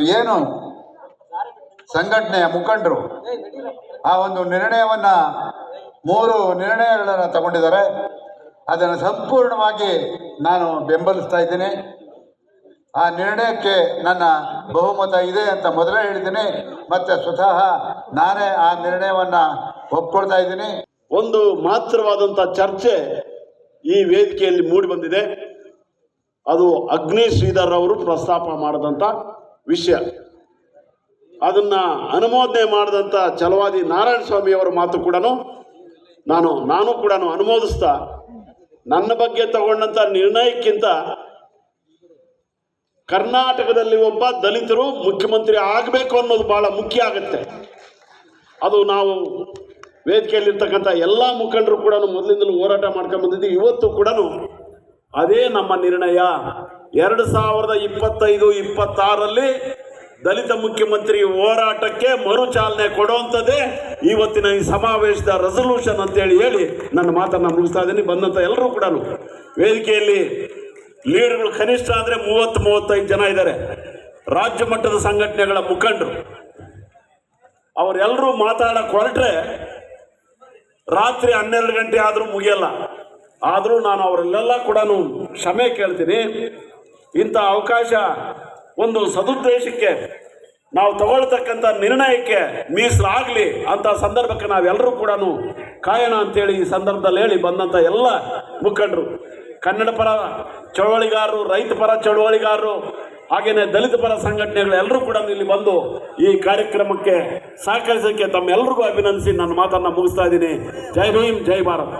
ಏನು ಸಂಘಟನೆಯ ಮುಖಂಡರು? ಆ ಒಂದು ನಿರ್ಣಯವನ್ನ ಮೂರು ನಿರ್ಣಯಗಳನ್ನು ತಗೊಂಡಿದ್ದಾರೆ. ಅದನ್ನು ಸಂಪೂರ್ಣವಾಗಿ ನಾನು ಬೆಂಬಲಿಸ್ತಾ ಇದ್ದೀನಿ. ಆ ನಿರ್ಣಯಕ್ಕೆ ನನ್ನ ಬಹುಮತ ಇದೆ ಅಂತ ಮೊದಲೇ ಹೇಳಿದ್ದೀನಿ. ಮತ್ತೆ ಸ್ವತಃ ನಾನೇ ಆ ನಿರ್ಣಯವನ್ನ ಒಪ್ಕೊಳ್ತಾ ಇದ್ದೀನಿ. ಒಂದು ಮಾತ್ರವಾದಂಥ ಚರ್ಚೆ ಈ ವೇದಿಕೆಯಲ್ಲಿ ಮೂಡಿ ಬಂದಿದೆ. ಅದು ಅಗ್ನಿ ಶ್ರೀಧರ್ ಅವರು ಪ್ರಸ್ತಾಪ ಮಾಡಿದಂಥ ವಿಷಯ. ಅದನ್ನ ಅನುಮೋದನೆ ಮಾಡಿದಂಥ ಛಲವಾದಿ ನಾರಾಯಣ ಸ್ವಾಮಿ ಅವರ ಮಾತು ಕೂಡ ನಾನು ನಾನು ಕೂಡ ಅನುಮೋದಿಸ್ತಾ, ನನ್ನ ಬಗ್ಗೆ ತಗೊಂಡಂಥ ನಿರ್ಣಯಕ್ಕಿಂತ ಕರ್ನಾಟಕದಲ್ಲಿ ಒಬ್ಬ ದಲಿತರು ಮುಖ್ಯಮಂತ್ರಿ ಆಗಬೇಕು ಅನ್ನೋದು ಬಹಳ ಮುಖ್ಯ ಆಗುತ್ತೆ. ಅದು ನಾವು ವೇದಿಕೆಯಲ್ಲಿರ್ತಕ್ಕಂಥ ಎಲ್ಲ ಮುಖಂಡರು ಕೂಡ ಮೊದಲಿಂದಲೂ ಹೋರಾಟ ಮಾಡ್ಕೊಂಡು ಬಂದಿದ್ದೀವಿ. ಇವತ್ತು ಕೂಡ ಅದೇ ನಮ್ಮ ನಿರ್ಣಯ. ಎರಡು ಸಾವಿರದ ಇಪ್ಪತ್ತೈದು ಇಪ್ಪತ್ತಾರಲ್ಲಿ ದಲಿತ ಮುಖ್ಯಮಂತ್ರಿ ಹೋರಾಟಕ್ಕೆ ಮರುಚಾಲನೆ ಕೊಡುವಂಥದ್ದೇ ಇವತ್ತಿನ ಈ ಸಮಾವೇಶದ ರೆಸಲ್ಯೂಷನ್ ಅಂತೇಳಿ ಹೇಳಿ ನನ್ನ ಮಾತನ್ನು ಮುಗಿಸ್ತಾ ಇದ್ದೀನಿ. ಬಂದಂಥ ಎಲ್ಲರೂ ಕೂಡ ವೇದಿಕೆಯಲ್ಲಿ ಲೀಡರ್ಗಳು ಕನಿಷ್ಠ ಅಂದರೆ ಮೂವತ್ತು, ಮೂವತ್ತೈದು ಜನ ಇದ್ದಾರೆ. ರಾಜ್ಯ ಮಟ್ಟದ ಸಂಘಟನೆಗಳ ಮುಖಂಡರು. ಅವರೆಲ್ಲರೂ ಮಾತಾಡಕ್ಕೆ ಹೊರಟ್ರೆ ರಾತ್ರಿ ಹನ್ನೆರಡು ಗಂಟೆ ಆದರೂ ಮುಗಿಯಲ್ಲ. ಆದರೂ ನಾನು ಅವರಲ್ಲೆಲ್ಲ ಕೂಡ ಕ್ಷಮೆ ಕೇಳ್ತೀನಿ. ಇಂಥ ಅವಕಾಶ ಒಂದು ಸದುದ್ದೇಶಕ್ಕೆ ನಾವು ತಗೊಳ್ತಕ್ಕಂಥ ನಿರ್ಣಯಕ್ಕೆ ಮೀಸಲಾಗಲಿ ಅಂತ ಸಂದರ್ಭಕ್ಕೆ ನಾವೆಲ್ಲರೂ ಕೂಡ ಕಾಯೋಣ ಅಂತೇಳಿ ಈ ಸಂದರ್ಭದಲ್ಲಿ ಹೇಳಿ ಬಂದಂಥ ಎಲ್ಲ ಮುಖಂಡರು. ಕನ್ನಡ ಪರ ಚಳವಳಿಗಾರರು, ರೈತ ಪರ ಚಳವಳಿಗಾರರು ಹಾಗೆಯೇ ದಲಿತ ಪರ ಸಂಘಟನೆಗಳು ಎಲ್ಲರೂ ಕೂಡ ಇಲ್ಲಿ ಬಂದು ಈ ಕಾರ್ಯಕ್ರಮಕ್ಕೆ ಸಹಕರಿಸೋಕ್ಕೆ ತಮ್ಮೆಲ್ಲರಿಗೂ ಅಭಿನಂದಿಸಿ ನನ್ನ ಮಾತನ್ನು ಮುಗಿಸ್ತಾ ಇದ್ದೀನಿ. ಜೈ ಭೀಮ್, ಜೈ ಭಾರತ್.